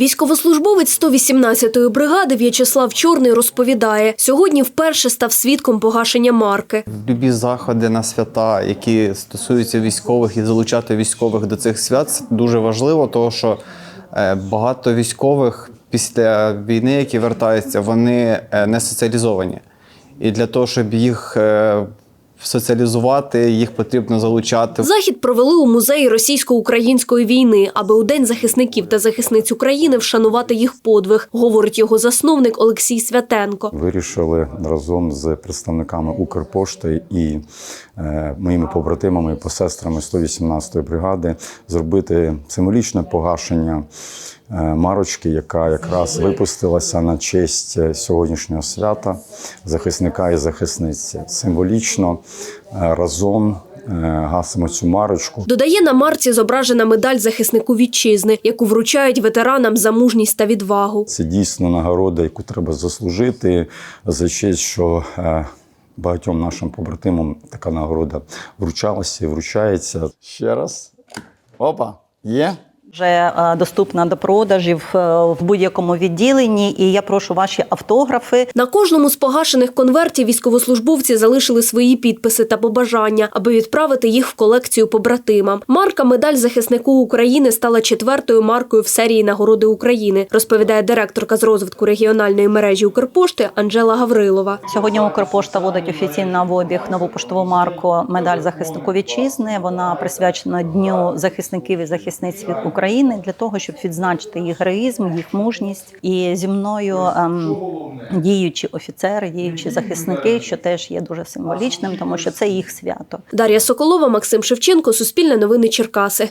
Військовослужбовець 118-ї бригади В'ячеслав Чорний розповідає, сьогодні вперше став свідком погашення марки. Любі заходи на свята, які стосуються військових і залучати військових до цих свят, дуже важливо, тому що е, багато військових після війни, які вертаються, вони е, не соціалізовані. І для того, щоб їх е, соціалізувати, їх потрібно залучати. Захід провели у музеї російсько-української війни, аби у День захисників та захисниць України вшанувати їх подвиг, говорить його засновник Олексій Святенко. Вирішили разом з представниками Укрпошти і е, моїми побратимами і посестрами 118-ї бригади зробити символічне погашення марочки, яка якраз випустилася на честь е, сьогоднішнього свята захисника і захисниці. Символічно е, разом е, гасимо цю марочку. Додає на марці зображена медаль захиснику вітчизни, яку вручають ветеранам за мужність та відвагу. Це дійсно нагорода, яку треба заслужити за честь, що е, багатьом нашим побратимам така нагорода вручалася і вручається. Ще раз. Опа, є. Вже е, доступна до продажів е, в будь-якому відділенні, і я прошу ваші автографи. На кожному з погашених конвертів військовослужбовці залишили свої підписи та побажання, аби відправити їх в колекцію побратимам. Марка медаль захиснику України стала четвертою маркою в серії нагороди України, розповідає директорка з розвитку регіональної мережі Укрпошти Анжела Гаврилова. Сьогодні Укрпошта вводить офіційно в обіг нову поштову марку медаль захиснику вітчизни. Вона присвячена дню захисників і захисниць від України для того, щоб відзначити їх героїзм, їх мужність і зі мною ем, діючі офіцери, діючі захисники, що теж є дуже символічним, тому що це їх свято. Дар'я Соколова, Максим Шевченко, Суспільне новини Черкаси.